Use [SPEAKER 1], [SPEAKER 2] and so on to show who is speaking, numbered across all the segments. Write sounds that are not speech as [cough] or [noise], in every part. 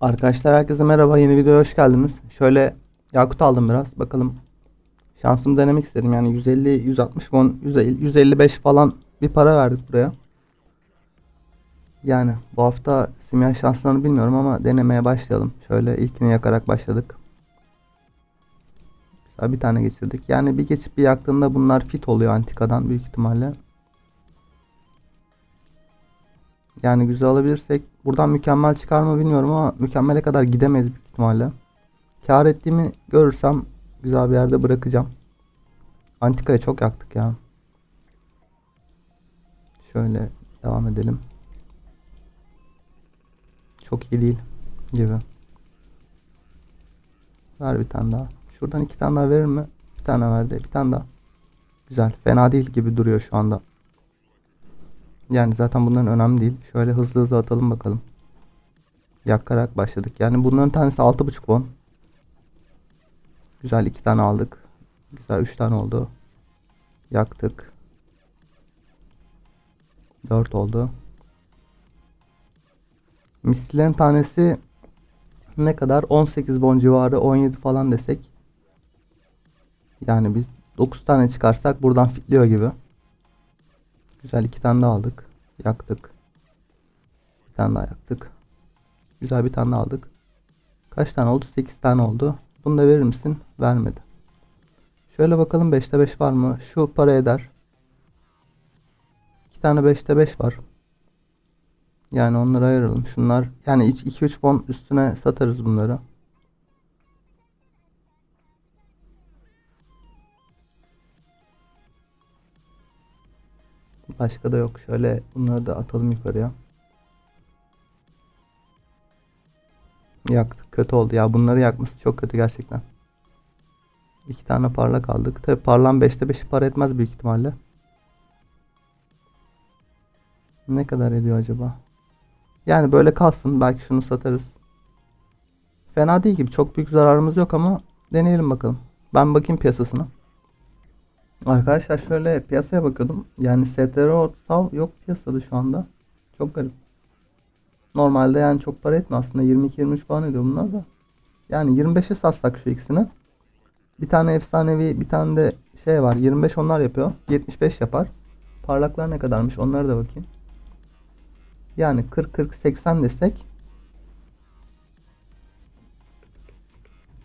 [SPEAKER 1] Arkadaşlar herkese merhaba yeni videoya hoş geldiniz. Şöyle yakut aldım biraz bakalım. Şansımı denemek istedim yani 150 160 won 150 155 falan bir para verdik buraya. Yani bu hafta simya şanslarını bilmiyorum ama denemeye başlayalım. Şöyle ilkini yakarak başladık. Bir tane geçirdik. Yani bir geçip bir yaktığında bunlar fit oluyor antikadan büyük ihtimalle. Yani güzel alabilirsek buradan mükemmel çıkar mı bilmiyorum ama mükemmele kadar gidemeyiz büyük ihtimalle. Kar ettiğimi görürsem güzel bir yerde bırakacağım. Antikayı çok yaktık ya. Şöyle devam edelim. Çok iyi değil gibi. Ver bir tane daha. Şuradan iki tane daha verir mi? Bir tane verdi. Bir tane daha. Güzel. Fena değil gibi duruyor şu anda. Yani zaten bunların önemli değil. Şöyle hızlı hızlı atalım bakalım. Yakarak başladık. Yani bunların tanesi 6.5 won. Güzel iki tane aldık. Güzel 3 tane oldu. Yaktık. 4 oldu. Misillerin tanesi ne kadar? 18 won civarı 17 falan desek. Yani biz 9 tane çıkarsak buradan fitliyor gibi. Güzel iki tane daha aldık. Yaktık. Bir tane daha yaktık. Güzel bir tane daha aldık. Kaç tane oldu? 8 tane oldu. Bunu da verir misin? Vermedi. Şöyle bakalım 5'te 5 var mı? Şu para eder. 2 tane 5'te 5 var. Yani onları ayıralım. Şunlar yani 2-3 won üstüne satarız bunları. Başka da yok. Şöyle bunları da atalım yukarıya. Yaktık. Kötü oldu ya. Bunları yakması çok kötü gerçekten. İki tane parlak aldık. Tabi parlan 5'te 5'i para etmez büyük ihtimalle. Ne kadar ediyor acaba? Yani böyle kalsın. Belki şunu satarız. Fena değil gibi. Çok büyük zararımız yok ama deneyelim bakalım. Ben bakayım piyasasına. Arkadaşlar şöyle piyasaya bakıyordum. Yani STR Sav yok piyasada şu anda. Çok garip. Normalde yani çok para etmiyor aslında. 22-23 falan ediyor bunlar da. Yani 25'e satsak şu ikisini. Bir tane efsanevi bir tane de şey var. 25 onlar yapıyor. 75 yapar. Parlaklar ne kadarmış onlara da bakayım. Yani 40-40-80 desek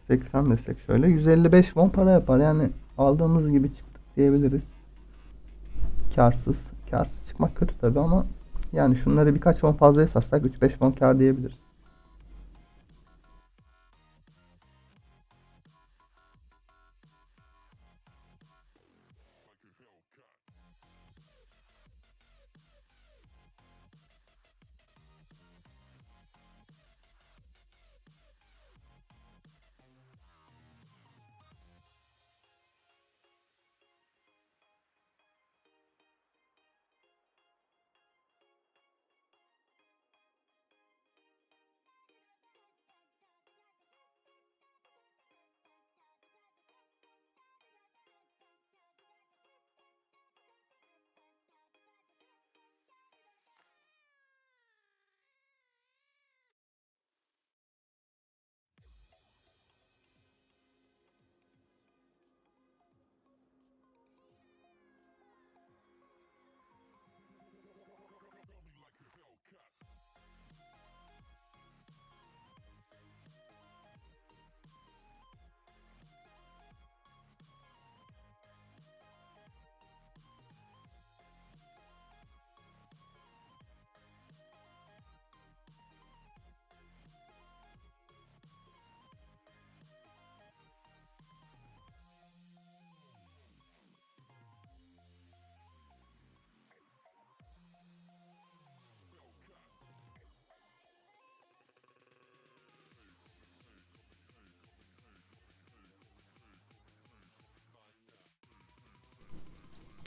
[SPEAKER 1] 80 desek şöyle 155 won para yapar. Yani aldığımız gibi çıktık diyebiliriz. Karsız. Karsız çıkmak kötü tabi ama yani şunları birkaç won fazla satsak 3-5 won kar diyebiliriz.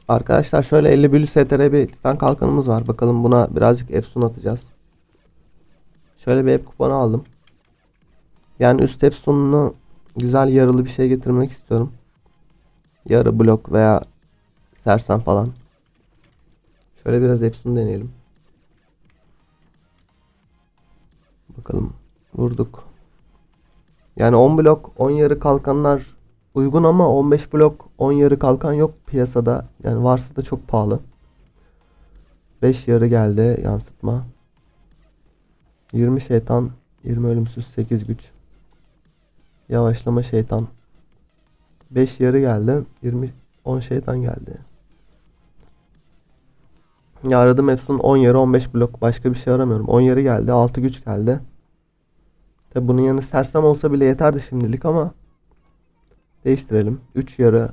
[SPEAKER 1] Arkadaşlar şöyle 50 bölü STR bir titan kalkanımız var. Bakalım buna birazcık efsun atacağız. Şöyle bir ep kuponu aldım. Yani üst efsununu güzel yarılı bir şey getirmek istiyorum. Yarı blok veya sersem falan. Şöyle biraz efsun deneyelim. Bakalım
[SPEAKER 2] Vurduk. Yani 10 blok 10 yarı kalkanlar uygun ama 15 blok 10 yarı kalkan yok piyasada. Yani varsa da çok pahalı. 5 yarı geldi yansıtma. 20 şeytan, 20 ölümsüz, 8 güç. Yavaşlama şeytan. 5 yarı geldi. 20 10 şeytan geldi. Ya aradım Efsun 10 yarı 15 blok. Başka bir şey aramıyorum. 10 yarı geldi. 6 güç geldi. Tabi bunun yanı sersem olsa bile yeterdi şimdilik ama değiştirelim. 3 yarı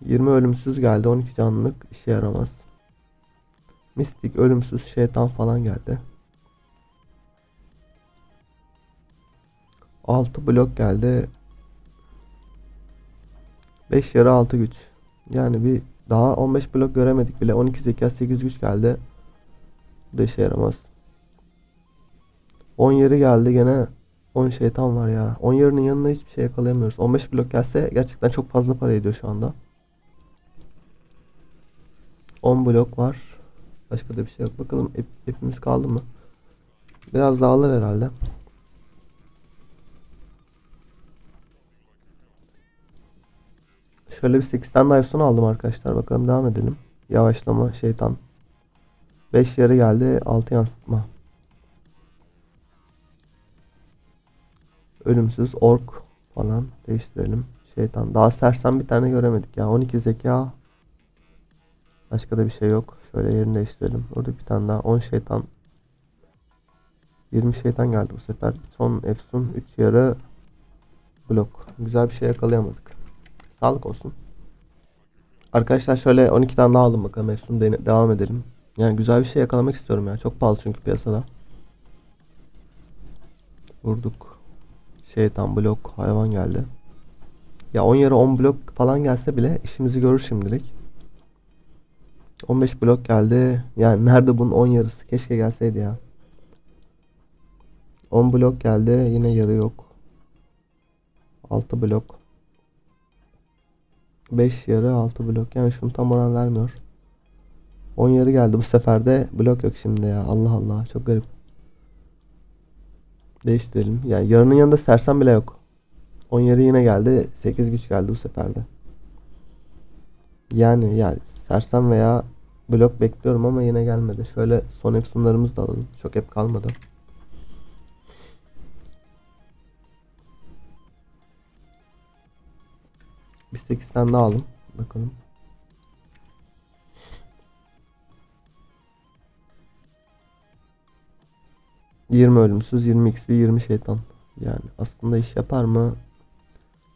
[SPEAKER 2] 20 ölümsüz geldi. 12 canlılık işe yaramaz. Mistik, ölümsüz, şeytan falan geldi. 6 blok geldi. 5 yarı 6 güç. Yani bir daha 15 blok göremedik bile. 12 zeka 8 güç geldi. Bu da işe yaramaz. 10 yarı geldi gene 10 şeytan var ya. 10 yarının yanına hiçbir şey yakalayamıyoruz. 15 blok gelse gerçekten çok fazla para ediyor şu anda. 10 blok var. Başka da bir şey yok. Bakalım hep, hepimiz kaldı mı? Biraz daha alır herhalde. Şöyle bir 8 tane Efsun aldım arkadaşlar. Bakalım devam edelim. Yavaşlama şeytan. 5 yarı geldi. 6 yansıtma. Ölümsüz ork falan değiştirelim. Şeytan. Daha sersem bir tane göremedik ya. 12 zeka. Başka da bir şey yok. Şöyle yerini değiştirelim. Orada bir tane daha. 10 şeytan. 20 şeytan geldi bu sefer. Son Efsun 3 yarı blok. Güzel bir şey yakalayamadık. Sağlık olsun. Arkadaşlar şöyle 12 tane daha aldım bakalım Efsun dene- devam edelim. Yani güzel bir şey yakalamak istiyorum ya. Çok pahalı çünkü piyasada. Vurduk. Şeytan blok hayvan geldi. Ya 10 yarı 10 blok falan gelse bile işimizi görür şimdilik. 15 blok geldi. Yani nerede bunun 10 yarısı? Keşke gelseydi ya. 10 blok geldi. Yine yarı yok. 6 blok. 5 yarı 6 blok. Yani şunu tam oran vermiyor. 10 yarı geldi bu sefer de blok yok şimdi ya. Allah Allah çok garip. Değiştirelim. Yani yarının yanında sersem bile yok. 10 yarı yine geldi. 8 güç geldi bu sefer de. Yani yani sersem veya blok bekliyorum ama yine gelmedi. Şöyle son efsunlarımızı da alalım. Çok hep kalmadı. Bir 8 tane daha alalım. Bakalım. Yirmi ölümsüz, 20 XP, 20 şeytan. Yani aslında iş yapar mı?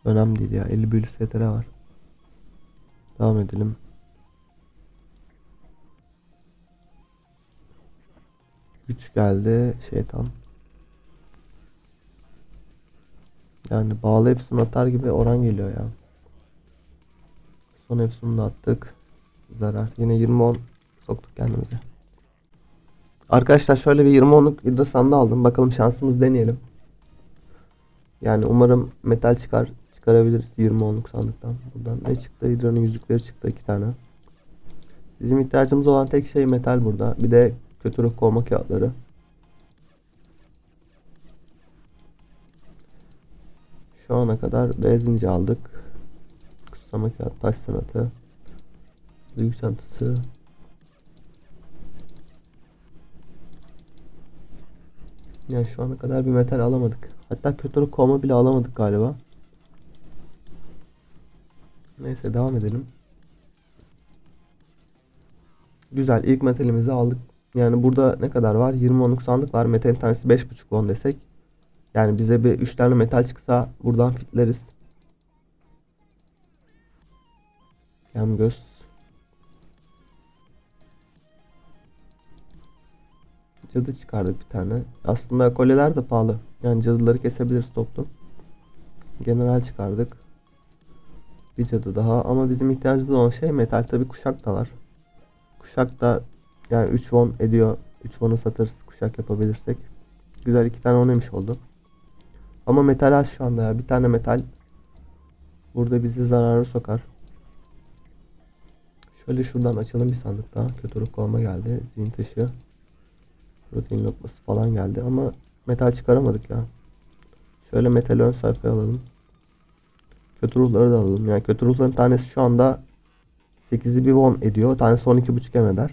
[SPEAKER 2] Önemli değil ya. 50 büyülü STR var. Devam edelim. Güç geldi. Şeytan. Yani bağlı hepsini atar gibi oran geliyor ya. Son hepsini attık. Zarar. Yine 20-10 soktuk kendimize. Arkadaşlar şöyle bir 20-10'luk hidro sandığı aldım. Bakalım şansımız deneyelim. Yani umarım metal çıkar. Çıkarabiliriz 20-10'luk sandıktan. Buradan ne çıktı? Hidronun yüzükleri çıktı iki tane. Bizim ihtiyacımız olan tek şey metal burada. Bir de kötü ruh kovma kağıtları. Şu ana kadar benzinci aldık. Kutsama kağıt, taş sanatı. Duygu çantası. Yani şu ana kadar bir metal alamadık. Hatta kötü ruh kovma bile alamadık galiba. Neyse devam edelim. Güzel ilk metalimizi aldık. Yani burada ne kadar var? 20 onluk sandık var. Metalin tanesi 5.5 won desek. Yani bize bir 3 tane metal çıksa buradan fitleriz. Yem göz. Cadı çıkardık bir tane. Aslında kolyeler de pahalı. Yani cadıları kesebiliriz toplu. General çıkardık. Bir cadı daha ama bizim ihtiyacımız olan şey metal tabi kuşak da var. Kuşak da yani 3 won ediyor. 3 won'u satarız kuşak yapabilirsek. Güzel iki tane onemiş oldu. Ama metal az şu anda ya. Bir tane metal burada bizi zarara sokar. Şöyle şuradan açalım bir sandık daha. Kötü ruh kovma geldi. Zihin taşı. Protein lokması falan geldi ama metal çıkaramadık ya. Şöyle metali ön sayfaya alalım. Kötü ruhları da alalım. Yani kötü ruhların tanesi şu anda 8'i bir won ediyor. Tanesi 12.5 em eder.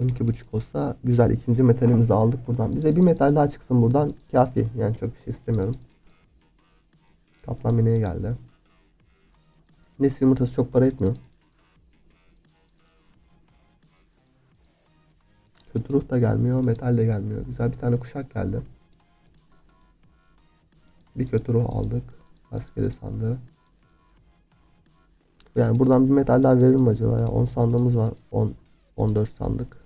[SPEAKER 2] 12.5 olsa güzel. ikinci metalimizi aldık buradan. Bize bir metal daha çıksın buradan. Kafi. Yani çok bir şey istemiyorum. Kaplan mineye geldi. Nesli yumurtası çok para etmiyor. Ruh da gelmiyor. Metal de gelmiyor. Güzel bir tane kuşak geldi. Bir kötü ruh aldık. Rastgele sandığı. Yani buradan bir metal daha verir mi acaba ya? 10 sandığımız var. 10 14 sandık.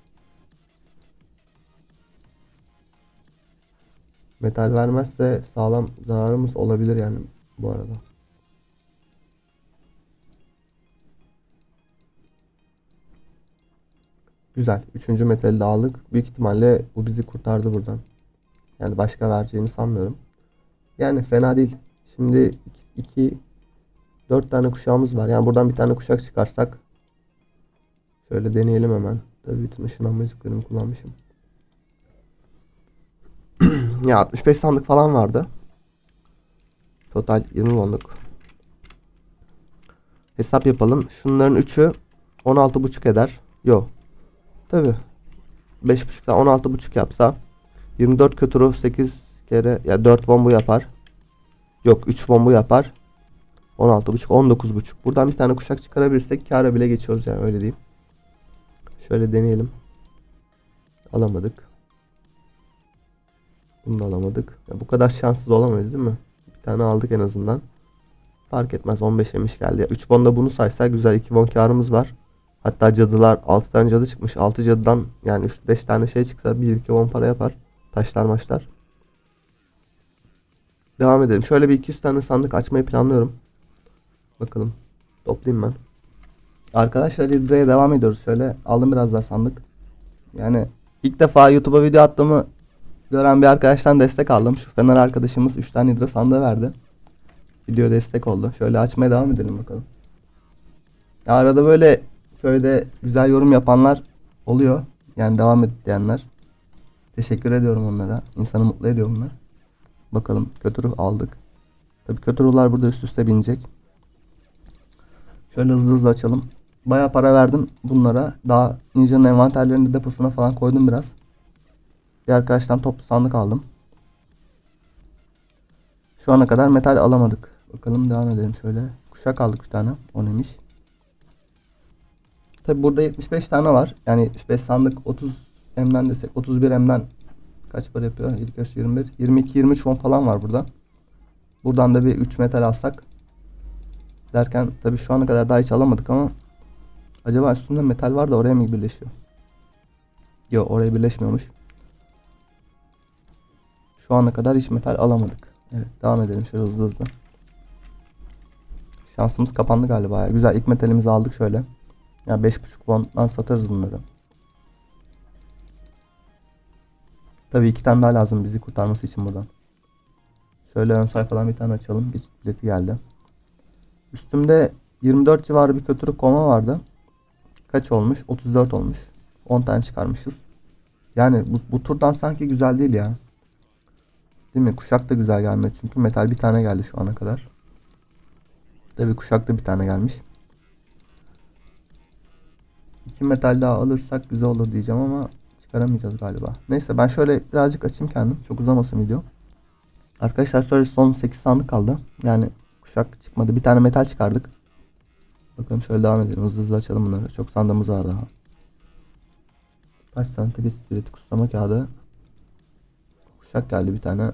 [SPEAKER 2] Metal vermezse sağlam zararımız olabilir yani bu arada. Güzel. Üçüncü metali de. Büyük ihtimalle bu bizi kurtardı buradan. Yani başka vereceğini sanmıyorum. Yani fena değil. Şimdi 2 4 tane kuşağımız var. Yani buradan bir tane kuşak çıkarsak şöyle deneyelim hemen. Tabii bütün ışınlanmacıklarımı kullanmışım. [clears throat] ya 65 sandık falan vardı. Total 20 wonluk. Hesap yapalım. Şunların 3'ü 16.5 eder. Yok. Tabii. 5.5'dan 16.5 yapsa 24 kötü ruh 8 kere ya 4 won bu yapar. Yok 3 won bu yapar. 16.5 19.5. Buradan bir tane kuşak çıkarabilirsek kâra bile geçiyoruz yani öyle diyeyim. Şöyle deneyelim. Alamadık. Bunu da alamadık. Ya bu kadar şanssız olamayız değil mi? Bir tane aldık en azından. Fark etmez 15 yemiş geldi. Ya 3 bonda bunu saysak güzel 2 bon karımız var. Hatta cadılar 6 tane cadı çıkmış. 6 cadıdan yani 3-5 tane şey çıksa 1-2 bon para yapar. Taşlar maçlar. Devam edelim. Şöyle bir 200 tane sandık açmayı planlıyorum. Bakalım. Toplayayım ben. Arkadaşlar Hidra'ya devam ediyoruz. Şöyle aldım biraz daha sandık. Yani ilk defa YouTube'a video attığımı gören bir arkadaştan destek aldım. Şu Fener arkadaşımız 3 tane Hidra sandığı verdi. Video destek oldu. Şöyle açmaya devam edelim bakalım. Ya arada böyle köyde güzel yorum yapanlar oluyor. Yani devam et diyenler. Teşekkür ediyorum onlara. İnsanı mutlu ediyor bunlar. Bakalım kötü ruh aldık. Tabii kötü ruhlar burada üst üste binecek. Şöyle hızlı hızlı açalım. Baya para verdim bunlara. Daha Ninja'nın envanterlerinde deposuna falan koydum biraz. Bir arkadaştan toplu sandık aldım. Şu ana kadar metal alamadık. Bakalım devam edelim şöyle. Kuşak aldık bir tane. O neymiş? Tabi burada 75 tane var. Yani 75 sandık 30 M'den desek 31 M'den kaç para yapıyor? 7 kaç 21 22 23 won falan var burada. Buradan da bir 3 metal alsak derken tabi şu ana kadar daha hiç alamadık ama acaba üstünde metal var da oraya mı birleşiyor? Yok oraya birleşmiyormuş. Şu ana kadar hiç metal alamadık. Evet devam edelim şöyle hızlı hızlı. Şansımız kapandı galiba ya. Güzel ilk metalimizi aldık şöyle. Ya 5.5 won'dan satarız bunları. Tabii iki tane daha lazım bizi kurtarması için buradan. Şöyle ön sayfadan bir tane açalım. Bir bileti geldi. Üstümde 24 civarı bir kötürük koma vardı. Kaç olmuş? 34 olmuş. 10 tane çıkarmışız. Yani bu, bu turdan sanki güzel değil ya. Değil mi? Kuşak da güzel gelmedi çünkü metal bir tane geldi şu ana kadar. Tabii kuşak da bir tane gelmiş. İki metal daha alırsak güzel olur diyeceğim ama çıkaramayacağız galiba. Neyse ben şöyle birazcık açayım kendim. Çok uzamasın video. Arkadaşlar şöyle son 8 sandık kaldı. Yani kuşak çıkmadı. Bir tane metal çıkardık. Bakalım şöyle devam edelim. Hızlı hızlı açalım bunları. Çok sandığımız var daha. Kaç tane telis bileti kutlama kağıdı. Kuşak geldi bir tane.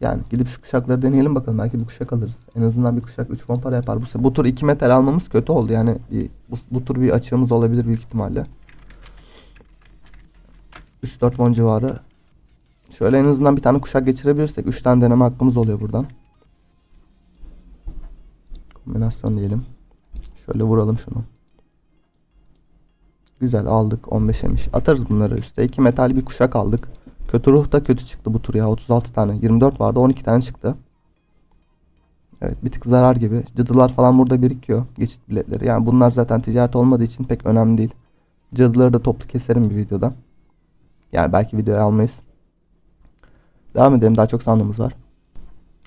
[SPEAKER 2] Yani gidip şu kuşakları deneyelim bakalım. Belki bir kuşak alırız. En azından bir kuşak 3 won para yapar. Bu, bu tur 2 metal almamız kötü oldu. Yani bu, bu tur bir açığımız olabilir büyük ihtimalle. 3-4 won civarı. Şöyle en azından bir tane kuşak geçirebilirsek 3 tane deneme hakkımız oluyor buradan. Kombinasyon diyelim. Şöyle vuralım şunu. Güzel aldık 15 yemiş. Atarız bunları üste. 2 metal bir kuşak aldık. Kötü ruh da kötü çıktı bu tur ya. 36 tane. 24 vardı 12 tane çıktı. Evet bir tık zarar gibi. Cadılar falan burada birikiyor. Geçit biletleri. Yani bunlar zaten ticaret olmadığı için pek önemli değil.
[SPEAKER 1] Cadıları da toplu keserim bir videoda. Yani belki videoya almayız. Devam edelim. Daha çok sandığımız var.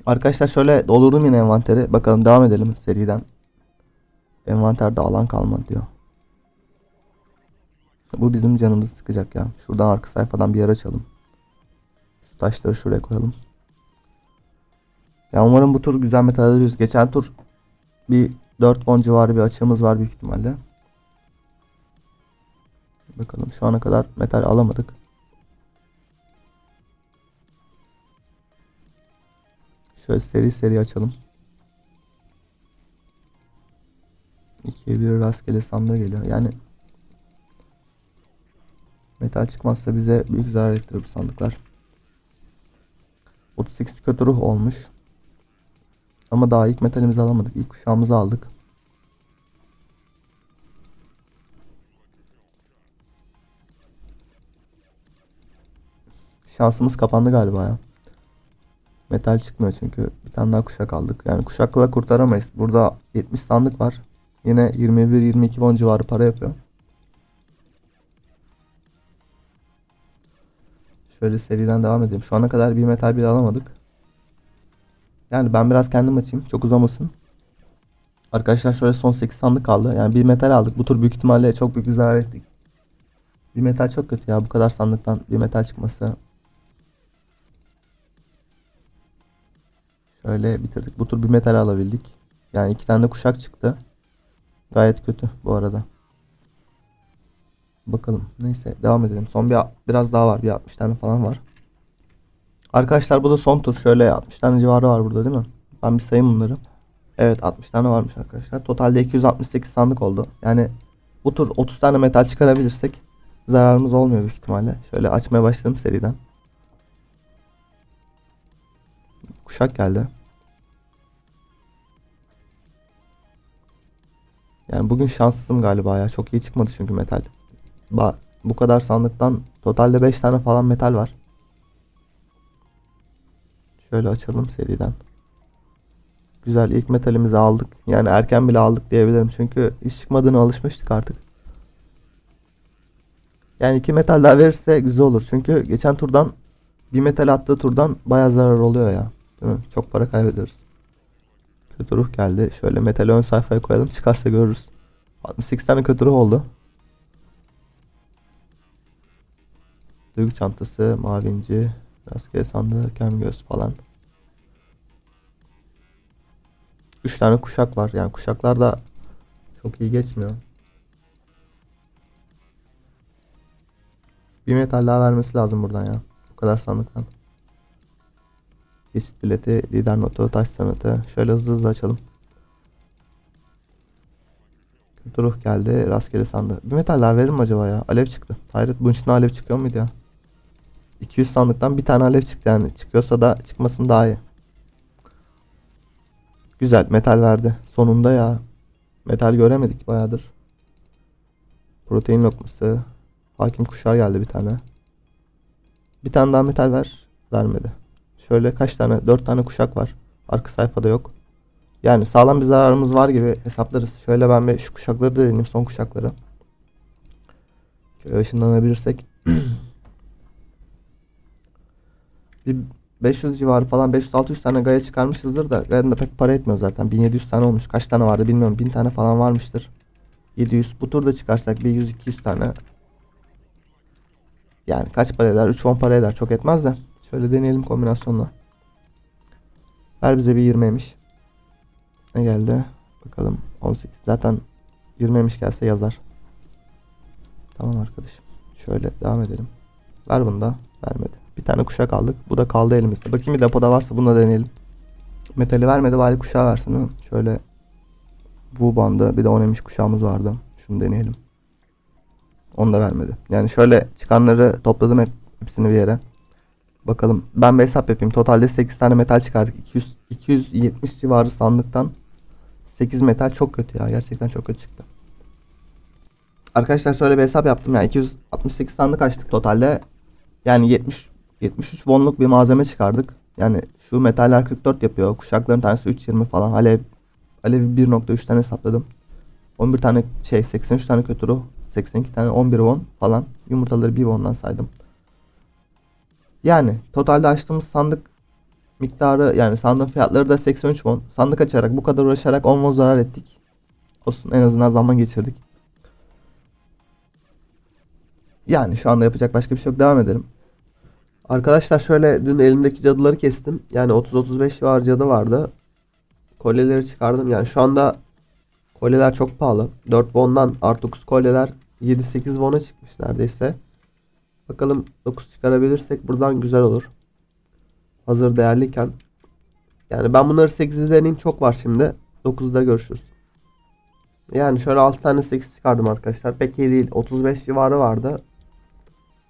[SPEAKER 1] Arkadaşlar şöyle doldurdum yine envanteri. Bakalım devam edelim seriden. Envanterde alan kalmadı diyor. Bu bizim canımızı sıkacak ya. Şuradan arka sayfadan bir yer açalım. Taşları şuraya koyalım. Ya umarım bu tur güzel metal alırız. Geçen tur bir 4 won civarı bir açığımız var büyük ihtimalle. Bakalım şu ana kadar metal alamadık. Şöyle seri seri açalım. 2'ye 1 rastgele sandığı geliyor. Yani metal çıkmazsa bize büyük zarar ettirir bu sandıklar. 38 kötü ruh olmuş. Ama daha ilk metalimizi alamadık. İlk kuşağımızı aldık. Şansımız kapandı galiba ya. Metal çıkmıyor çünkü bir tane daha kuşak aldık. Yani kuşakla kurtaramayız. Burada 70 sandık var. Yine 21-22 won civarı para yapıyor. Şöyle seriden devam edelim. Şu ana kadar bir metal bile alamadık. Yani ben biraz kendim açayım. Çok uzamasın. Arkadaşlar şöyle son 8 sandık kaldı. Yani bir metal aldık. Bu tur büyük ihtimalle çok büyük bir zarar ettik. Bir metal çok kötü ya. Bu kadar sandıktan bir metal çıkması. Şöyle bitirdik. Bu tur bir metal alabildik. Yani iki tane de kuşak çıktı. Gayet kötü bu arada. Bakalım. Neyse devam edelim. Son bir biraz daha var. Bir 60 tane falan var. Arkadaşlar bu da son tur. Şöyle 60 tane civarı var burada değil mi? Ben bir sayayım bunları. Evet 60 tane varmış arkadaşlar. Totalde 268 sandık oldu. Yani bu tur 30 tane metal çıkarabilirsek zararımız olmuyor büyük ihtimalle. Şöyle açmaya başladım seriden. Kuşak geldi. Yani bugün şanslısım galiba ya. Çok iyi çıkmadı çünkü metal. Bu kadar sandıktan totalde 5 tane falan metal var. Şöyle açalım seriden. Güzel ilk metalimizi aldık. Yani erken bile aldık diyebilirim. Çünkü iş çıkmadığına alışmıştık artık. Yani iki metal daha verirse güzel olur. Çünkü geçen turdan bir metal attığı turdan bayağı zarar oluyor ya. Değil mi? Çok para kaybediyoruz. Kötü ruh geldi. Şöyle metali ön sayfaya koyalım. Çıkarsa görürüz. 68 tane kötü ruh oldu. Duygu çantası, mavi inci, rastgele sandığı, kem göz falan. 3 tane kuşak var. Yani kuşaklar da çok iyi geçmiyor. Bir metal daha vermesi lazım buradan ya. Bu kadar sandıktan. Geçit bileti, lider notu, taş sanatı. Şöyle hızlı hızlı açalım. Kötü ruh geldi. Rastgele sandı. Bir metal daha verir mi acaba ya? Alev çıktı. Hayret bunun içinde alev çıkıyor muydu ya? 200 sandıktan bir tane alev çıktı yani. Çıkıyorsa da çıkmasın daha iyi. Güzel metal verdi. Sonunda ya. Metal göremedik bayağıdır. Protein lokması. Hakim kuşağı geldi bir tane. Bir tane daha metal ver. Vermedi. Şöyle kaç tane? 4 tane kuşak var. Arka sayfada yok. Yani sağlam bir zararımız var gibi hesaplarız. Şöyle ben bir şu kuşakları da deneyeyim. Son kuşakları. Şöyle ışınlanabilirsek. [clears throat] bir 500 civarı falan 500-600 tane gaya çıkarmışızdır da gayanın da pek para etmiyor zaten. 1700 tane olmuş. Kaç tane vardı bilmiyorum. 1000 tane falan varmıştır. 700. Bu turda çıkarsak bir 100-200 tane. Yani kaç para eder? 3-10 para eder. Çok etmez de. Şöyle deneyelim kombinasyonla. Ver bize bir 20'ymiş. Ne geldi? Bakalım 18. Zaten 20'ymiş gelse yazar. Tamam arkadaşım. Şöyle devam edelim. Ver bunu da. Vermedi. Bir tane kuşak aldık. Bu da kaldı elimizde. Bakayım bir depoda varsa bunu da deneyelim. Metali vermedi bari kuşağı versin. mi? Şöyle bu bandı bir de 10 kuşağımız vardı. Şunu deneyelim. Onu da vermedi. Yani şöyle çıkanları topladım hep hepsini bir yere. Bakalım. Ben bir hesap yapayım. Totalde 8 tane metal çıkardık. 200 270 civarı sandıktan 8 metal çok kötü ya. Gerçekten çok kötü çıktı. Arkadaşlar şöyle bir hesap yaptım. Yani 268 sandık açtık totalde. Yani 70 73 wonluk bir malzeme çıkardık. Yani şu metaller 44 yapıyor. Kuşakların tanesi 3.20 falan. Alev Alev 1.3 tane hesapladım. 11 tane şey 83 tane kötü ruh. 82 tane 11 won falan. Yumurtaları bir won'dan saydım. Yani totalde açtığımız sandık miktarı yani sandığın fiyatları da 83 won. Sandık açarak bu kadar uğraşarak 10 won zarar ettik. Olsun en azından zaman geçirdik. Yani şu anda yapacak başka bir şey yok. Devam edelim. Arkadaşlar şöyle dün elimdeki cadıları kestim. Yani 30-35 civar cadı vardı. Kolyeleri çıkardım. Yani şu anda kolyeler çok pahalı. 4 won'dan artı 9 kolyeler 7-8 won'a çıkmış neredeyse. Bakalım 9 çıkarabilirsek buradan güzel olur. Hazır değerliyken. Yani ben bunları 8'de deneyim çok var şimdi. 9'da görüşürüz. Yani şöyle 6 tane 8 çıkardım arkadaşlar. Pek iyi değil. 35 civarı vardı.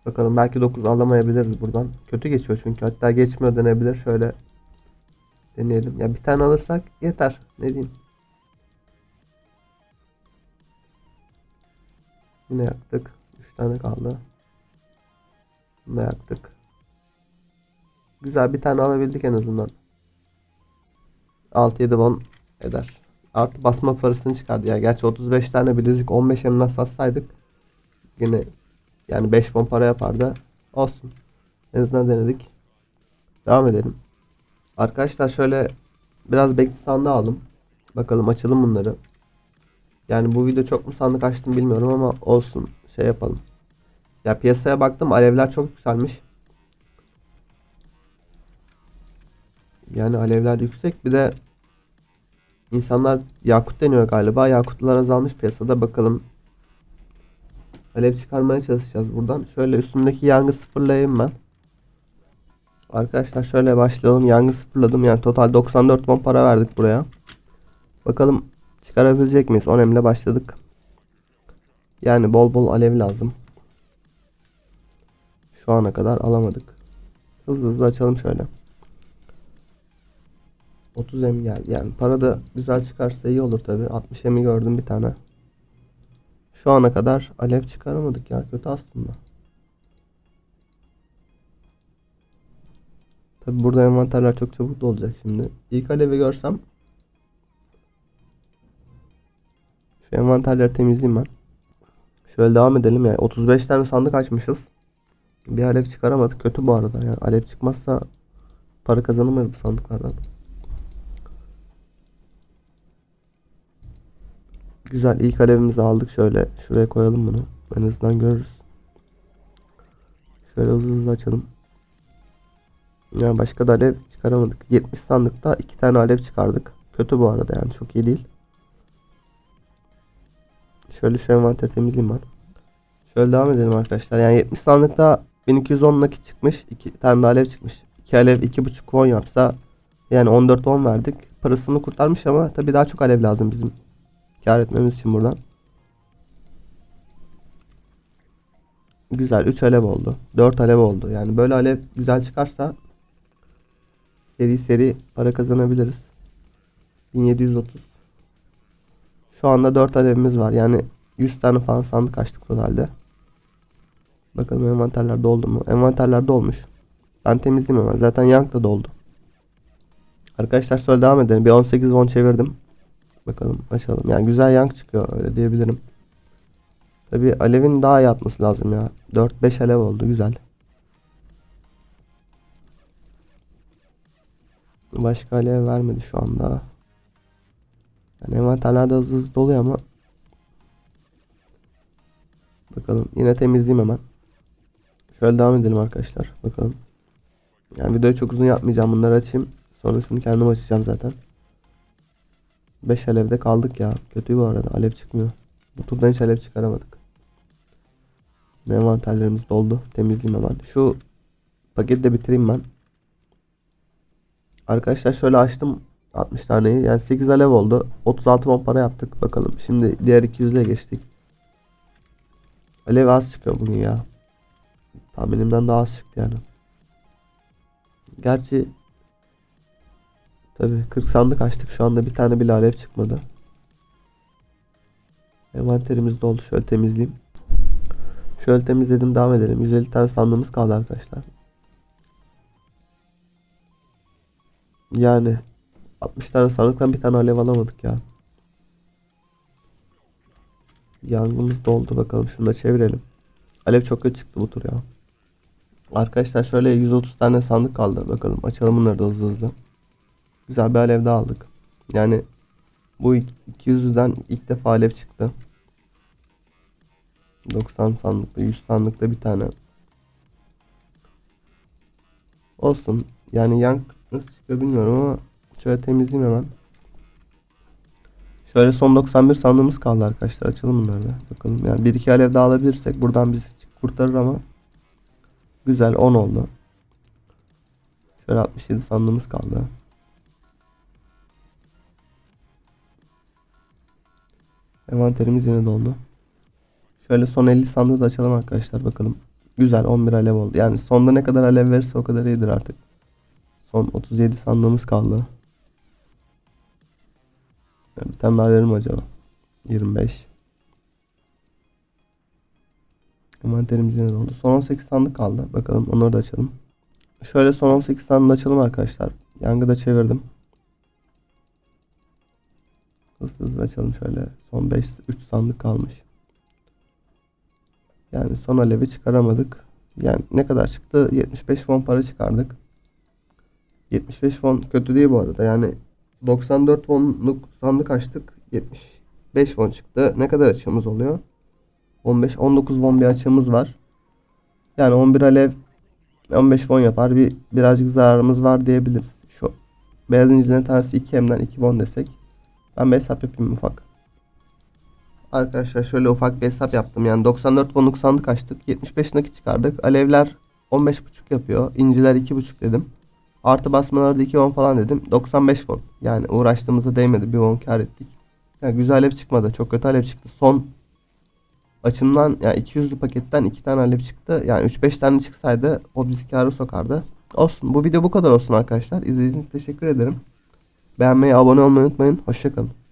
[SPEAKER 1] Bakalım belki 9 alamayabiliriz buradan. Kötü geçiyor çünkü. Hatta geçmiyor denebilir. Şöyle deneyelim. Ya bir tane alırsak yeter. Ne diyeyim. Yine yaktık. 3 tane kaldı. Bunu yaktık. Güzel bir tane alabildik en azından. 6-7 won eder. Artı basma parasını çıkardı ya. Gerçi 35 tane bilezik 15 emlak satsaydık yine yani 5 won para yapardı. Olsun. En azından denedik. Devam edelim. Arkadaşlar şöyle biraz bekçi sandığı aldım. Bakalım açalım bunları. Yani bu video çok mu sandık açtım bilmiyorum ama olsun. Şey yapalım. Ya piyasaya baktım alevler çok yükselmiş. Yani alevler yüksek. Bir de insanlar yakut deniyor galiba. Yakutlar azalmış piyasada. Bakalım. Alev çıkarmaya çalışacağız buradan. Şöyle üstümdeki yangı sıfırlayayım ben. Arkadaşlar şöyle başlayalım. Yangı sıfırladım. Yani total 94 won para verdik buraya. Bakalım çıkarabilecek miyiz? 10 emle başladık. Yani bol bol alev lazım. Şu ana kadar alamadık. Hızlı hızlı açalım şöyle. 30 em geldi. Yani para da güzel çıkarsa iyi olur tabi. 60 emi gördüm bir tane. Şu ana kadar alev çıkaramadık ya. Kötü aslında. Tabi burada envanterler çok çabuk dolacak şimdi. İlk alevi görsem şu envanterleri temizleyeyim ben. Şöyle devam edelim ya. 35 tane sandık açmışız. Bir alev çıkaramadık. Kötü bu arada. Yani alev çıkmazsa para kazanamayız bu sandıklardan. Güzel. ilk alevimizi aldık. Şöyle şuraya koyalım bunu. En azından görürüz. Şöyle hızlı hızlı açalım. Yani başka da alev çıkaramadık. 70 sandıkta 2 tane alev çıkardık. Kötü bu arada yani çok iyi değil. Şöyle şu envanter temizleyeyim ben. Şöyle devam edelim arkadaşlar. Yani 70 sandıkta 1210 nakit çıkmış. 2 tane de alev çıkmış. 2 alev 2.5 won yapsa yani 14 won verdik. Parasını kurtarmış ama tabii daha çok alev lazım bizim kar etmemiz için buradan. Güzel 3 alev oldu. 4 alev oldu. Yani böyle alev güzel çıkarsa seri seri para kazanabiliriz. 1730. Şu anda 4 alevimiz var. Yani 100 tane falan sandık açtık totalde. Bakalım envanterler doldu mu? Envanterler dolmuş. Ben temizleyeyim hemen. Zaten yank da doldu. Arkadaşlar şöyle devam edelim. Bir 18 won çevirdim. Bakalım açalım. Yani güzel yank çıkıyor öyle diyebilirim. Tabi alevin daha iyi atması lazım ya. 4-5 alev oldu güzel. Başka alev vermedi şu anda. Yani envanterlerde hızlı hızlı doluyor ama. Bakalım yine temizleyeyim hemen. Şöyle devam edelim arkadaşlar. Bakalım. Yani videoyu çok uzun yapmayacağım. Bunları açayım. Sonrasını kendim açacağım zaten. 5 alevde kaldık ya. Kötü bu arada. Alev çıkmıyor. Bu turdan hiç alev çıkaramadık. Envanterlerimiz doldu. Temizleyeyim hemen. Şu paketi de bitireyim ben. Arkadaşlar şöyle açtım 60 taneyi. Yani 8 alev oldu. 36 won para yaptık. Bakalım. Şimdi diğer 200'e geçtik. Alev az çıkıyor bugün ya. Tahminimden daha az çıktı yani. Gerçi Tabi 40 sandık açtık. Şu anda bir tane bile alev çıkmadı. Envanterimiz doldu. Şöyle temizleyeyim. Şöyle temizledim. Devam edelim. 150 tane sandığımız kaldı arkadaşlar. Yani 60 tane sandıktan bir tane alev alamadık ya.
[SPEAKER 2] Yangımız doldu bakalım. Şunu da çevirelim. Alev çok kötü çıktı bu tur ya. Arkadaşlar şöyle 130 tane sandık kaldı. Bakalım açalım bunları da hızlı hızlı. Güzel bir alev daha aldık. Yani bu ik- 200'den ilk defa alev çıktı. 90 sandıkta 100 sandıkta bir tane. Olsun. Yani yank nasıl çıkıyor bilmiyorum ama şöyle temizleyeyim hemen. Şöyle son 91 sandığımız kaldı arkadaşlar. Açalım bunları da. Bakalım. Yani 1-2 alev daha alabilirsek buradan bizi kurtarır ama güzel 10 oldu. Şöyle 67 sandığımız kaldı. Envanterimiz yine doldu. Şöyle son 50 sandığı da açalım arkadaşlar bakalım. Güzel 11 alev oldu. Yani sonda ne kadar alev verirse o kadar iyidir artık. Son 37 sandığımız kaldı. Bir tane daha verir mi acaba? 25. Envanterimiz yine doldu. Son 18 sandık kaldı. Bakalım onları da açalım. Şöyle son 18 sandığı açalım arkadaşlar. Yangı da çevirdim. Hızlı hızlı açalım şöyle. Son 5 3 sandık kalmış. Yani son alevi çıkaramadık. Yani ne kadar çıktı? 75 fon para çıkardık. 75 fon kötü değil bu arada. Yani 94 fonluk sandık açtık. 75 fon çıktı. Ne kadar açığımız oluyor? 15 19 fon bir açığımız var. Yani 11 alev 15 fon yapar. Bir birazcık zararımız var diyebiliriz. Şu beyaz incilerin tanesi 2 hemden 2 fon desek. Ben bir hesap yapayım ufak. Arkadaşlar şöyle ufak bir hesap yaptım. Yani 94 fonluk sandık açtık. 75 nakit çıkardık. Alevler 15.5 yapıyor. İnciler 2.5 dedim. Artı basmaları da 2 won falan dedim. 95 won. Yani uğraştığımıza değmedi. 1 won kar ettik. Yani güzel alev çıkmadı. Çok kötü alev çıktı. Son açımdan yani 200'lü paketten 2 tane alev çıktı. Yani 3-5 tane çıksaydı o bizi karı sokardı. Olsun. Bu video bu kadar olsun arkadaşlar. İzlediğiniz için teşekkür ederim. Beğenmeyi, abone olmayı unutmayın. Hoşçakalın.